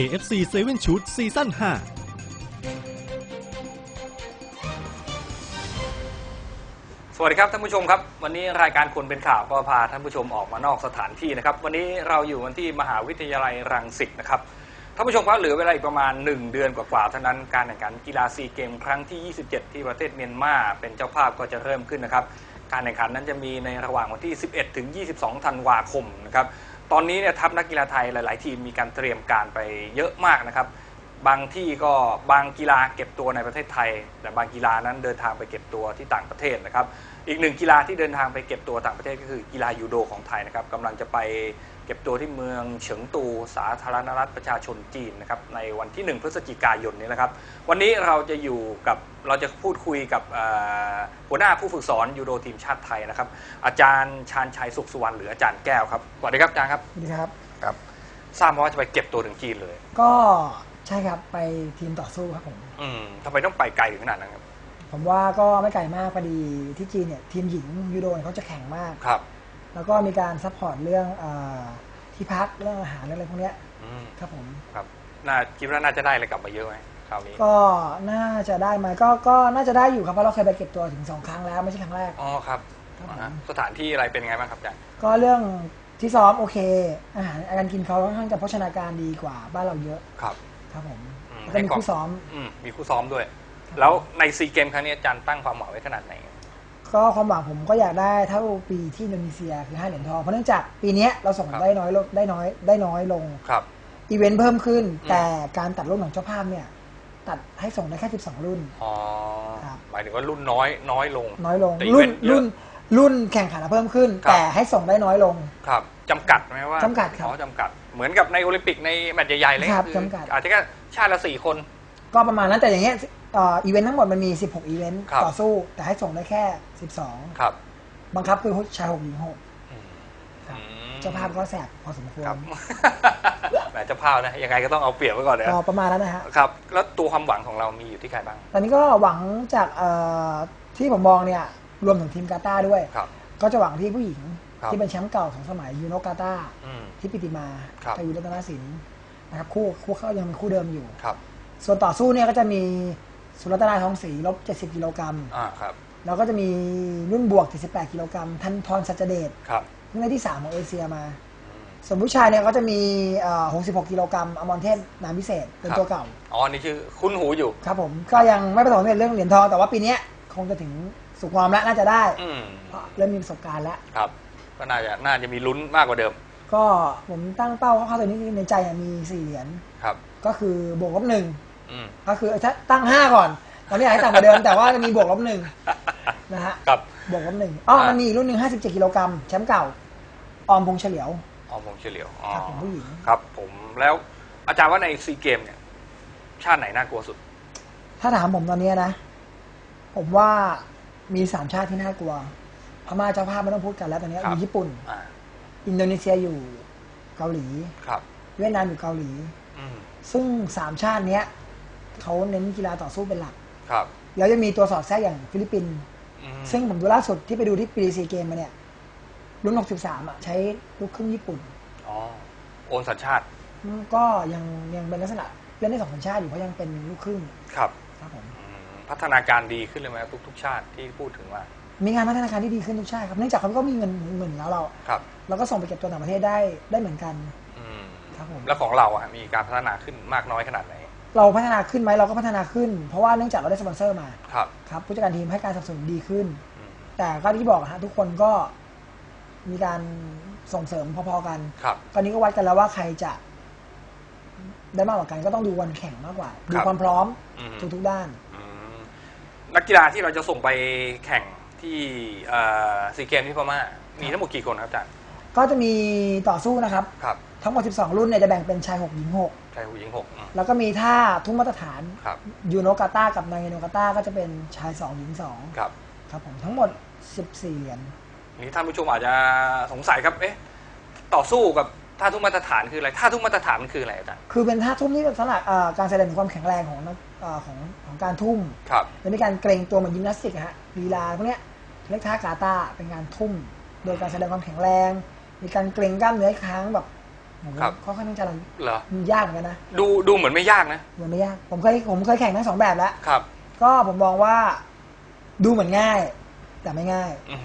KFC 7 Shoot ซีซั่น5สวัสดีครับท่านผู้ชมครับ วันนี้รายการคนเป็นข่าวก็พาท่านผู้ชมออกมานอกสถานที่นะครับ วันนี้เราอยู่กันที่มหาวิทยาลัยรังสิตนะครับท่านผู้ชมครับเหลือเวลาอีกประมาณ 1 เดือนกว่าๆเท่านั้นการแข่งขันกีฬาซีเกมครั้งที่ 27 ที่ประเทศเมียนมาเป็นเจ้าภาพก็จะเริ่มขึ้นนะครับ การแข่งขันนั้นจะมีในระหว่างวันที่ 11 ถึง 22 ธันวาคมนะครับ ตอนนี้เนี่ยทัพนักกีฬาไทยหลาย ๆ ทีมมีการเตรียมการไปเยอะมากนะครับ บางที่ก็บางกีฬาเก็บตัวในประเทศไทย แต่บางกีฬานั้นเดินทางไปเก็บตัวที่ต่างประเทศนะครับ อีกหนึ่งกีฬาที่เดินทางไปเก็บตัวต่างประเทศก็คือกีฬายูโดของไทยนะครับกำลังจะไปเก็บตัวที่เมืองเฉิงตูสาธารณรัฐประชาชนจีนนะครับในวันที่ 1 พฤศจิกายนนี้นะครับ วันนี้เราจะอยู่กับเราจะพูดคุยกับเอ่อหัวหน้าผู้ฝึกสอนยูโดทีมชาติไทยนะครับ อาจารย์ชาญชัยสุขสุวรรณหรืออาจารย์แก้วครับสวัสดีครับอาจารย์ครับสวัสดีครับครับทราบมาว่าจะไปเก็บตัวถึงจีนเลย ก็ใช่ครับไปทีมต่อสู้ครับผมอืมทำไมต้องไปไกลถึงขนาดนั้นครับ ผมว่าก็ไม่ไกลมากพอดีที่จีนเนี่ยทีมหญิงยูโดเนี่ยเขาจะแข่งมาก ครับ แล้วก็มีการซัพพอร์ตเรื่องเออที่พักเรื่องอาหารเรื่องอะไรพวกเนี้ยอืมครับผม ครับน่าคิดว่าน่าจะได้อะไรกลับมาเยอะไหมคราวนี้ก็น่าจะได้ไหมก็ก็น่าจะได้อยู่ครับเพราะเราเคยไปเก็บตัวถึงสองครั้งแล้วไม่ใช่ครั้งแรก อ๋อครับครับอ่าฮะผมสถานที่อะไรเป็นไงบ้างครับอาจารย์ก็เรื่องที่ซ้อมโอเค อาหารการกินเขาค่อนข้างจะโภชนาการดีกว่าบ้านเราเยอะครับ ครับผมอืมแล้วก็มีให้ความคู่ซ้อม อืมมีคู่ซ้อมด้วย แล้วในซีเกมครั้งนี้อาจารย์ตั้งความหวังไว้ขนาดไหน ก็ความหวังผมก็อยากได้เท่าปีที่อินโดนีเซียคือห้าเหรียญทองเพราะเนื่องจากปีเนี้ยเราส่งครับได้น้อยลงได้น้อยได้น้อยลงครับอีเวนต์เพิ่มขึ้นอืมแต่การตัดรุ่นของเจ้าภาพเนี่ย ตัดให้ส่งได้แค่ 12 รุ่นอ๋อครับหมายถึงว่ารุ่นน้อยน้อยลง น้อยลงแต่อีรุ่เวนต์เยอะรุ่นรุ่นแข่งขันอะเพิ่มขึ้นครับแต่ให้ส่งได้น้อยลงครับจำกัดไหมว่าจำกัดครับอ๋อจำกัด เหมือนกับในโอลิมปิกในแมตช์ใหญ่ๆเลยครับอจำกัดอาจจะแค่ชาติละสี่คน ก็ประมาณนั้นแต่อย่างเงี้ยเอ่ออีเวนต์ทั้งหมดมันมี 16 อีเวนต์ครับต่อสู้ แต่ให้ส่งได้แค่ครับ12บังคับคือชายหกหญิงหกอืมครับอืมเจ้าภาพก็แสบพอสมควรครับ แหมเจ้าภาพนะ ยังไงก็ต้องเอาเปรียบไว้ก่อนนะก็ประมาณนั้นนะฮะ ครับ แล้วตัวความหวังของเรามีอยู่ที่ใครบ้าง ตอนนี้ก็หวังจากเอ่อที่ผมมองเนี่ย รวมถึงทีมกาตาร์ด้วย ครับ ก็จะหวังที่ผู้หญิงครับ ที่เป็นแชมป์เก่าสองสมัยยูโนกาตาอืม ที่ปิติมาครับกับยูรัตนสินนะครับคู่คู่เขายังเป็นคู่เดิมอยู่ ครับ ส่วนต่อสู้เนี่ยก็จะมี สุรัตนาทองศรีลบ70กิโลกรัมอ่าครับ แล้วก็จะมีรุ่นบวก 78กิโลกรัมทันทรสัจเดชครับเพิ่งได้ที่ 3 ของเอเชียมาอืมส่วนผู้ชายเนี่ยก็จะมีเอ่อ66กิโลกรัมอมรเทพนามพิเศษเป็นครับตัวเก่า อ๋อนี่ชื่อคุ้นหูอยู่ ครับผมก็ยังไม่ประสบความสำเร็จเรื่องเหรียญทองแต่ว่าปีเนี้ยคงจะถึงสุขงอมแล้วน่าจะได้อืมเพราะเริ่มมีประสบการณ์แล้ว ครับ ก็น่าจะน่าจะมีลุ้นมากกว่าเดิมก็ผมตั้งเป้าเข้าๆตัวนี้ในใจอะมีสี่เหรียญครับ ก็คือบวกลบหนึ่ง อืม ก็คือถ้าตั้งห้าก่อน ตอนนี้อยากให้ต่ำกว่าเดิม แต่ว่าจะมีบวกลบหนึ่งนะฮะครับ บวกลบหนึ่งอ๋ออ่ามัมันมีอีกรุ่นหนึ่งห้าสิบเจ็ดกิโลกรัมแชมป์เก่า ออมพงษ์เฉลียว อ๋อผมเฉลียวอ๋อครับผมผู้หญิง ครับผมแล้วอาจารย์ว่าในซีเกมเนี่ย ชาติไหนน่ากลัวสุด ถ้าถามผมตอนเนี้ยนะ ผมว่ามีสามชาติที่น่ากลัวพม่าเจ้าภาพไม่ต้องพูดกันแล้วตอนเนี้ยครัอบยู่ญี่ปุ่น อ่า อินโดนีเซียอยู่เกาหลี ครับ เวียดนามอยู่เกาหลี อืม ซึ่งสามชาติเนี้ย เขาเน้นกีฬาต่อสู้เป็นหลัก ครับ แล้วจะมีตัวสอดแทรกอย่างฟิลิปปินส์อืมซึ่งผมดูล่าสุดที่ไปดูที่ปีซีเกมมาเนี่ยรุ่น 63 อะ ใช้ลูกครึ่งญี่ปุ่น อ๋อโอนสัญชาติอืมก็ยังยังเป็นลักษณะเล่นได้สองสัญชาติอยู่เพราะยังเป็นลูกครึ่งครับครับผมอืมพัฒนาการดีขึ้นเลยไหมทุกๆ ชาติที่พูดถึงว่ามีงานพัฒนาการที่ดีขึ้นทุกชาติครับเนื่องจากเขาก็มีเงินเหมือนแล้วเรา ครับเราก็ส่งไปเก็บตัวต่างประเทศได้ได้เหมือนกัน อืมครับผม แล้วของเราอะมีการพัฒนาขึ้นมากน้อยขนาดไหน เราพัฒนาขึ้นไหมเราก็พัฒนาขึ้น เพราะว่าเนื่องจากเราได้สปอนเซอร์มาครับ ครับผู้จัดการทีมให้การสนับสนุนดีขึ้น อืม แต่ก็ที่บอกนะฮะทุกคนก็มีการส่งเสริมพอๆกัน ครับ ตอนนี้ก็วัดกันแล้วว่าใครจะ ได้มากกว่ากันก็ต้องดูวันแข่งมากกว่า ดูครับความพร้อมอืม ทุกๆด้าน อืมนักกีฬาที่เราจะส่งไปแข่งที่ซีเกมที่พม่ามีทั้งหมดกี่คนครับอาจารย์ก็จะมีต่อสู้นะครับ ครับ ทั้งหมด 12 รุ่นเนี่ยจะแบ่งเป็นชาย 6 หญิงชายผู้หญิงหกอืม6แล้วก็มีท่าทุ่งมาตรฐานครับ ยูโนกาตากับนายโนกาตาก็จะเป็นชาย 2 หญิง 2 ครับครับผมทั้งหมด 14 เหรียญนี่ท่านผู้ชมอาจจะสงสัยครับ เอ๊ะ ต่อสู้กับท่าทุกมาตรฐานคืออะไรท่าทุกมาตรฐานมันคืออะไรอาจารย์คือเป็นท่าทุ่มที่สำหรับเอ่อการแสดงถึงความแข็งแรงของนักเอ่อของของการทุ่ม ครับและมีการเกรงตัวเหมือนยิมนาสติกอะฮะลีลาพวกเนี้ยเรียกท่ากาตาเป็นการทุ่ม โดยการแสดงความแข็งแรง มีการเกรงกล้ามเนื้อค้างแบบ ผมครับ ค่อนข้างจะเหรอยากเหมือนกันนะดูดูเหมือนไม่ยากนะเหมือนไม่ยาก ผมเคยผมเคยแข่งทั้งสองแบบแล้ว ครับ ก็ผมมองว่าดูเหมือนง่าย แต่ไม่ง่าย อืม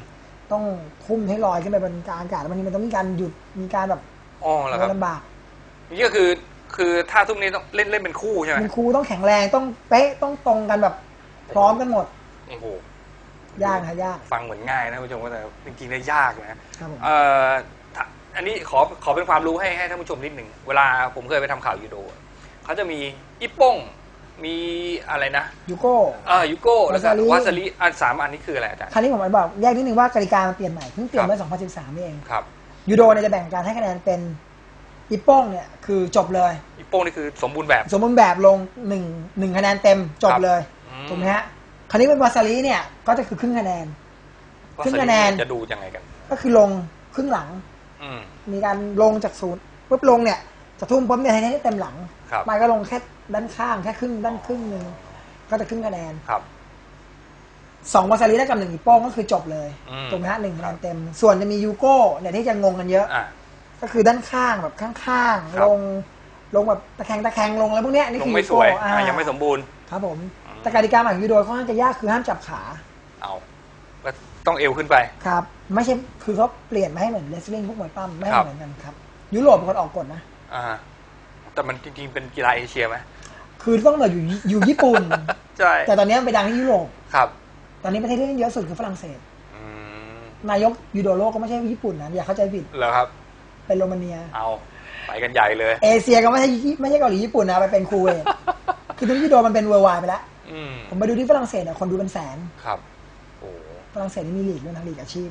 ต้องทุ่มให้ลอยขึ้นไปบนกลางอากาศแล้วบางทีมันต้องมีการหยุดมีการแบบอ๋อเหรอครับลำบากนี่ก็คือคือท่าทุกนี้ต้องเล่นเล่นเป็นคู่ใช่ไหมเป็นครูต้องแข็งแรงต้องเป๊ะต้องตรงกันแบบ พร้อมกันหมด โอ้โหยากนะยากฟังเหมือนง่ายนะคุณผู้ชมแต่จริงๆเนี่ยยากนะครับผม เอ่อถ้า อันนี้ขอขอเป็นความรู้ให้ให้ท่านผู้ชมนิดหนึ่งเวลาผมเคยไปทำข่าวยูโดเขาจะมีอิปโป้งมีอะไรนะยูโก้เออยูโก้แล้วก็วาซาริวาซาริอันสามอันนี้คืออะไรอาจารย์ คราวนี้ผมบอกแยกนิดนึงว่ากติกามันเปลี่ยนใหม่เพิ่งเปลี่ยนครับเมื่อ2013นี่เองครับ ยูโดเนี่ยจะแบ่งการให้คะแนนเป็นอิปโป้งเนี่ยคือจบเลยอิปโป้งนี่คือสมบูรณ์แบบ สมบูรณ์แบบลงหนึ่งหนึ่งคะแนนเต็มจบครับเลยอืมถูกไหมฮะคราวนี้เป็นวาซาริเนี่ยก็จะคือครึ่งคะแนนวาครึ่ซางริคะแนนจะดูยังไงกัน ก็คือลงครึ่งหลังอื มมีการลงจากศูนย์ปุ๊บลงเนี่ยจะทุ่มปุ๊บเนี่ยให้เต็มหลังครับไม่ก็ลงแค่ด้านข้างแค่ครึ่งด้านครึ่งหนึ่งก็จะครึ่งคะแนนครับสองวาซาริได้กับหนึ่งอีโป้งก็คือจบเลยอืมถูกไหมฮะหนึ่งคคะรัแนบนเต็ม ส่วนจะมียูโก้เนี่ยที่จะงงกันเยอะอะก็คือด้านข้างแบบข้างครับๆลงลงแบบตะแคงตะแคงลงอะไรพวกเนี้ยนี่ลคืงอไม่ยูสโก้วยอ่าอะยังไม่สมบูรณ์ครับผมอืมแต่กติกาใหม่ของยูโดค่อนข้างจะยากคือห้ามจับขา เอาก็ต้องเอวขึ้นไปครับไม่ใช่คือเขาเปลี่ยนมาให้เหมือนเลสลิงพวกมวยปั้มไม่ให้ครับเหมือนกันครับ ยุโรปเป็นคนออกกฎนะอ่า แต่มันจริงๆเป็นกีฬาเอเชียไหมคือต้องเหมือนอยู่อยู่ญี่ปุ่นใช่แต่ตอนนี้มันไปดังที่ยุโรปครับ ตอนนี้ประเทศที่เล่นเยอะสุดคือฝรั่งเศสอืมนายกยูโดโลกก็ไม่ใช่ญี่ปุ่นนะอย่าเข้าใจผิดเหรอครับ เป็นโรมาเนียเอาไปกันใหญ่เลย เอเชียก็ไม่ใช่ไม่ใช่เกาหลีญี่ปุ่นนะไปเป็นคูเวตคือตอนนี้ยูโดมันเป็นเวอร์ไวไปแล้วอืมผมไปดูที่ฝรั่งเศสเนี่ยคนดูเป็นแสนครับโอ้ฝรั่งเศสนี่มีลีกด้วยนะลีกอาชีพ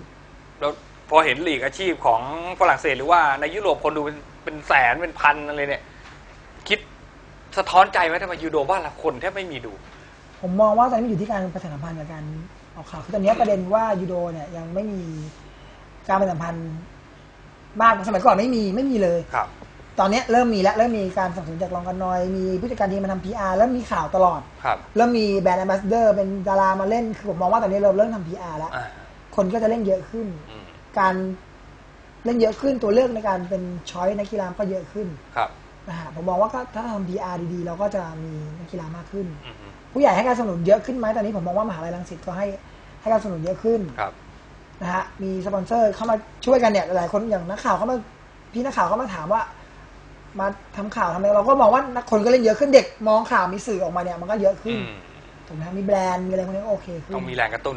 แล้วพอเห็นลีกอาชีพของฝรั่งเศสหรือว่าในยุโรปคนดูเป็นเป็นแสนเป็นพันอะไรเนี่ย คิดสะท้อนใจไหมทำไมยูโดบ้านละคนแทบไม่มีดู ผมมองว่าตอนนี้มันอยู่ที่การประชาสัมพันธ์กับการออกข่าวคือตอนนี้ประเด็นว่ายูโดเนี่ยยังไม่มีการประชาสัมพันธ์มากสมัยก่อนไม่มีไม่มีเลยครับ ตอนนี้เริ่มมีแล้วเริ่มมีการสนับสนุนจากรองกันนอย มีผู้จัดการทีมมาทำพีอาร์เริ่มมีข่าวตลอด ครับ เริ่มมีแบรนด์แอมบาสเดอร์เป็นดารามาเล่นคือผมมองว่าตอนนี้เราเริ่มทำพีอาร์แล้วอ่า คนก็จะเล่นเยอะขึ้น อืมการเล่นเยอะขึ้นตัวเลือกในการเป็นช้อยนักกีฬาก็เยอะขึ้นครับนะฮะผมมองว่าก็ถ้าทำ PR ดีๆ เราก็จะมีนักกีฬามากขึ้น อืมผู้ใหญ่ให้การสนับสนุนเยอะขึ้นไหมตอนนี้ผมมองว่ามหาลัยรังสิตก็ให้ให้การสนับสนุนเยอะขึ้นครับ นะฮะมีสปอนเซอร์เข้ามาช่วยกันเนี่ยหลายๆคนอย่างนักข่าวเขามาพี่นักข่าวเขามาถามว่า มาทำข่าวทำอะไรเราก็มองว่านักคนก็เล่นเยอะขึ้นเด็กมองข่าวมีสื่อออกมาเนี่ยมันก็เยอะขึ้อืนมถูกไหมฮะมีแบรนด์มีอะไรพวกนี้ก็โอเคขึ้น ต้องมีแรงกระตุ้น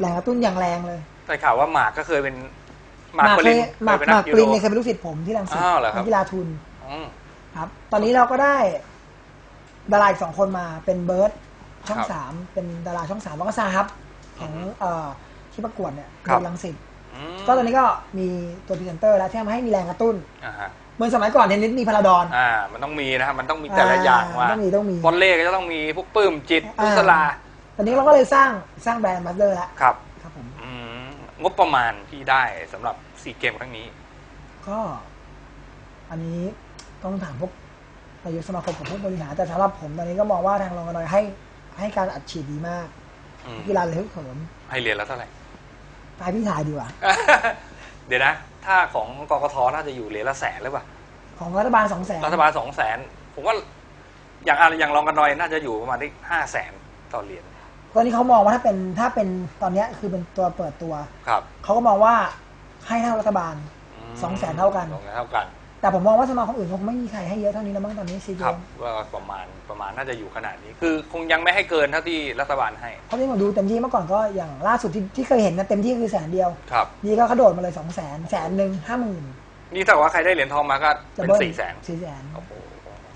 แรงกระตุ้นอย่างแรงเลยได้ข่าวว่าหมากก็เคยเป็นหหมากมากปเคริยนหมากเคยเป็นหนัมากกยูปรินโดเนี่ยเคยเป็นลูกศิษย์ผมที่รังสิตอ้าวเหรอครับนักกีฬาทุนอืมครับ ตอนนี้เราก็ได้ดาราอีกสองคนมาเป็นเบิร์ดช่องครับสามเป็นดาราช่องสามแล้วก็ซาฮับของเอ่อที่ประกวดเนี่ยครับเด็กลังสิตอืมก็ตอนนี้ก็มีตัวพรีเซนเตอร์แล้วที่ทำให้มีแรงกระตุ้นอ่าฮะเหมือนสมัยก่อนเทนนิสมีพาราดอนอ่ามันต้องมีนะครับมันต้องมีแต่ละอย่างว่าต้องมีต้องมีบอลเล่ก็จะต้องมีพวกปื้มจิตพุสลา ตอนนี้เราก็เลยสร้างสร้างแบรนด์มาสเตอร์แล้วครับครับผมอืมงบประมาณที่ได้สำหรับซีเกมครั้งนี้ ก็ อันนี้ต้องถามพวกนายกสมาคมกับผู้บริหารแต่สำหรับผมตอนนี้ก็มองว่าทางรองกันอยให้ ให้การอัดฉีดดีมากอืม กีฬาเลยฮึกเหิมให้เรียนแล้วเท่าไหร่ ตายพี่ถ่ายดีกว่า เดี๋ยวนะ ถ้าของกกทน่าจะอยู่เหรียญละแสนหรือเปล่า ของรัฐบาลสองแสนรัฐบาลสองแสน ผมว่าอย่างอะไรอย่างรองกันหน่อยน่าจะอยู่ประมาณที่ห้าแสนต่อเหรียญ ตอนนี้เขามองว่าถ้าเป็นถ้าเป็นตอนเนี้ยคือเป็นตัวเปิดตัว ครับเขาก็มองว่าให้เท่ารัฐบาลมสองแสนเท่ากัน สองแสนเท่ากันแต่ผมมองว่าสมาคมอื่นคงไม่มีใครให้เยอะเท่านี้นะมั้งตอนนี้ซีเกครับมก็ประมาณประมาณน่าจะอยู่ขนาดนี้ คือคงยังไม่ให้เกินเท่าที่รัฐบาลให้เพราะที่ผมดูเต็มที่เมื่อก่อนก็อย่างล่าสุดที่ที่เคยเห็นนะเต็มที่คือแสนเดียวครับนี่ก็กระโดดมาเลยสองแสนแสนหนึ่งห้าหมื่นนี่ถ้าว่าใครได้เหรียญทองมาก็จะเป็นเบิ้ลสี่แสนสี่แสนโอ้โห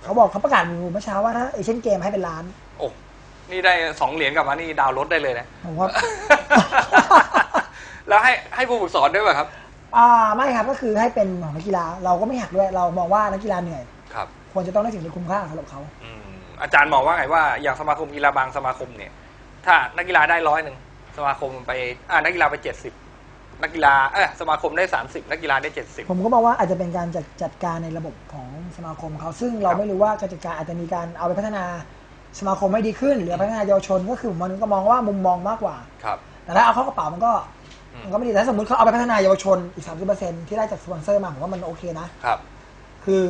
เขาบอกเขาประกาศอยู่เมื่อเช้าว่าถ้าเอเชียนเกมให้เป็นล้านโอ้ นี่ได้สองเหรียญกลับมานี่ดาวน์รถได้เลยนะ ผมว่า แล้วให้ให้ผู้ฝึกสอนด้วยป่ะครับ อ่าไม่ครับก็คือให้เป็นของนักกีฬาเราก็ไม่หักด้วย เรามองว่านักกีฬาเหนื่อย ครับ ควรจะต้องได้สิ่งที่คุ้มค่าสำหรับเขา อืมอาจารย์มองว่าไงว่าอย่างสมาคมกีฬาบางสมาคมเนี่ย ถ้านักกีฬาได้ร้อยหนึ่งสมาคมไปอ่านักกีฬาไปเจ็ดสิบนักกีฬาเออสมาคมได้สามสิบนักกีฬาได้เจ็ดสิบ ผมก็มองว่าอาจจะเป็นการจัดจัดการในระบบของสมาคมเขาซึ่งเราครับ ไม่รู้ว่าการจัดการอาจจะมีการเอาไปพัฒนา สมาคมให้ดีขึ้นหรือพัฒนาเยาวชนก็คือผมมันก็มองว่ามุมมองมากกว่า ครับ แต่ถ้าเอาเข้ากระเป๋ามันก็อืมมันก็ไม่ดีแต่ถ้าสมมติเขาเอาไปพัฒนาเยาวชนอีก30%ที่ได้จากสปอนเซอร์มาผมว่ามันโอเคนะครับ คือ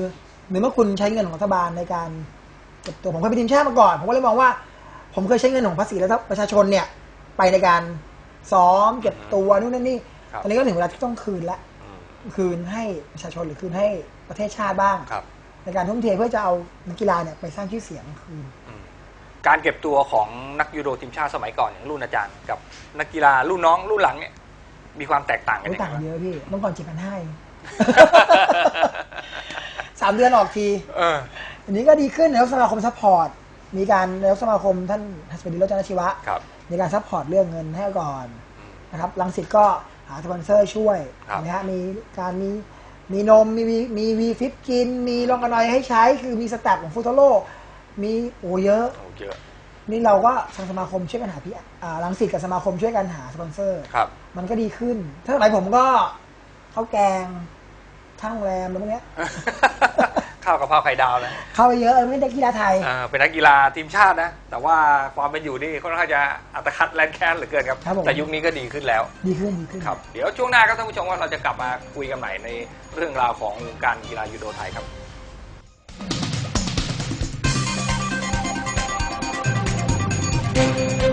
หรือเมื่อคุณใช้เงินของรัฐบาลในการเก็บตัวผมเคยเป็นทีมชาติมาก่อน ผมก็เลยมองว่า ผมเคยใช้เงินของภาษีและประชาชนเนี่ย ไปในการซ้อมเก็บตัวนู่นนั่นนี่ครับตอนนี้ก็ถึงเวลาที่ต้องคืนละอืมคืนให้ประชาชนหรือคืนให้ประเทศชาติบ้างครับในการทุ่มเทเพื่อจะเอานักกีฬาเนี่ยไปสร้างชื่อเสียงคืนอืม การเก็บตัวของนักยูโดทีมชาติสมัยก่อนอย่างรุ่นอาจารย์ กับนักกีฬารุ่นน้องรุ่นหลังเนี่ยมีความแตกต่างกันไม่ยังไงต่างบ้างเยอะพี่เมื่อก่อนเจ็ดพันห้าสามเดือนออกที เออ อันนี้ก็ดีขึ้นนายกสมาคมซัพพอร์ต มีการนายกสมาคมท่านหัสบดีโรจนชีวะ ครับมีการซัพพอร์ตเรื่องเงินให้ก่อนอืมนะครับลังสิตก็หาสปอนเซอร์ช่วยครับ นะฮะมีการมีมีนมมีมีมีวีฟิปกิน มีรองกระนอยให้ใช้ คือมีสแตทของฟูโตโลมีโอ้เยอะ โอ้ เยอะ นี่เราก็ทางสมาคมช่วยกันหาพี่อ่าลังสิตกับสมาคมช่วยกันหาสปอนเซอร์ ครับ มันก็ดีขึ้น ถ้าสมัยผมก็ข้าวแกงช่างโรงแรมอะไรพวกเนี้ย ข้าวกะเพราไข่ดาวนะเข้าไปเยอะเออไม่ได้กีฬาไทยเออเป็นนักกีฬาทีมชาตินะ แต่ว่าความเป็นอยู่นี่ค่อนข้างจะอัตคัดแลนแค้นเหลือเกินครับ ครับผม แต่ยุคนี้ก็ดีขึ้นแล้ว ดีขึ้นดีขึ้น ครับ เดี๋ยวช่วงหน้าครับท่านผู้ชมว่าเราจะกลับมาคุยกันใหม่ในเรื่องราวของวงการกีฬายูโดไทยครับ เ